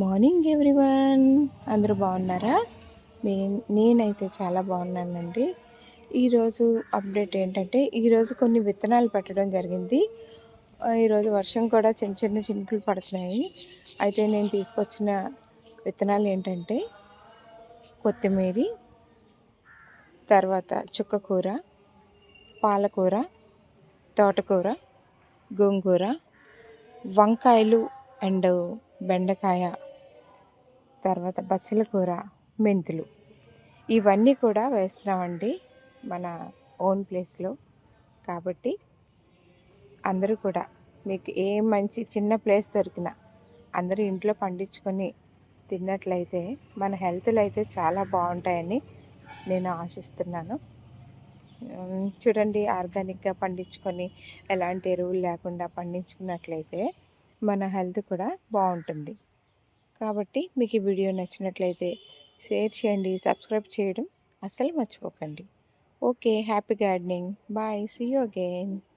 Morning everyone. అందరూ బాగున్నారా? మే నేనైతే చాలా బాగున్నానండి. ఈరోజు అప్డేట్ ఏంటంటే ఈరోజు కొన్ని విత్తనాలు పెట్టడం జరిగింది. ఈరోజు వర్షం కూడా చిన్న చిన్న చినుకులు పడుతున్నాయి. అయితే నేను తీసుకొచ్చిన విత్తనాలు ఏంటంటే కొత్తిమీర తర్వాత చుక్కకూర పాలకూర తోటకూర గోంగూర వంకాయలు అండ్ బెండకాయ తర్వాత బచ్చల కూర మెంతులు. ఇవన్నీ కూడా వేస్తున్నామండి మన ఓన్ ప్లేస్లో. కాబట్టి అందరూ కూడా మీకు ఏ మంచి చిన్న ప్లేస్ దొరికినా అందరూ ఇంట్లో పండించుకొని తిన్నట్లయితే మన హెల్త్లు అయితే చాలా బాగుంటాయని నేను ఆశిస్తున్నాను. చూడండి ఆర్గానిక్గా పండించుకొని ఎలాంటి ఎరువులు లేకుండా పండించుకున్నట్లయితే మన హెల్త్ కూడా బాగుంటుంది. కాబట్టి మీకు ఈ వీడియో నచ్చినట్లయితే షేర్ చేయండి సబ్స్క్రైబ్ చేయడం అస్సలు మర్చిపోకండి. Okay happy gardening. Bye see you again